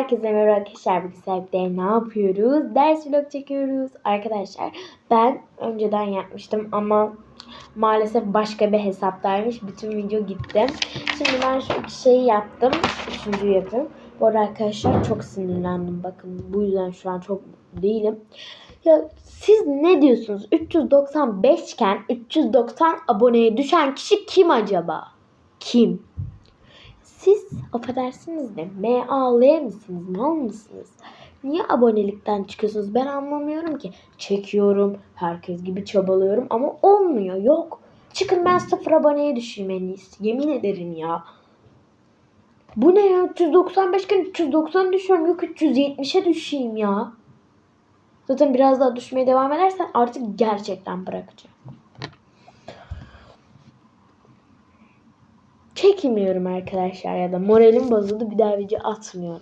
Herkese merhaba arkadaşlar. Bugün ne yapıyoruz? Ders vlog çekiyoruz. Arkadaşlar ben önceden yapmıştım ama maalesef başka bir hesaptaymış. Bütün video gitti. Şimdi ben şu iki şeyi yaptım. Üçüncüyü yapıyorum. Bu arada arkadaşlar çok sinirlendim. Bakın bu yüzden şu an çok değilim. Ya siz ne diyorsunuz? 395 iken 390 aboneye düşen kişi kim acaba? Kim? Siz affedersiniz de MAL misiniz? Mal mısınız? Niye abonelikten çıkıyorsunuz? Ben anlamıyorum ki. Çekiyorum. Herkes gibi çabalıyorum ama olmuyor. Yok. Çıkın ben sıfır aboneye düşeyim. Yemin ederim ya. Bu ne ya? 395 gün 390 düşüyorum. Yok 370'e düşeyim ya. Zaten biraz daha düşmeye devam edersen artık gerçekten bırakacağım. Çekmiyorum arkadaşlar ya da moralim bozuldu bir daha video atmıyorum.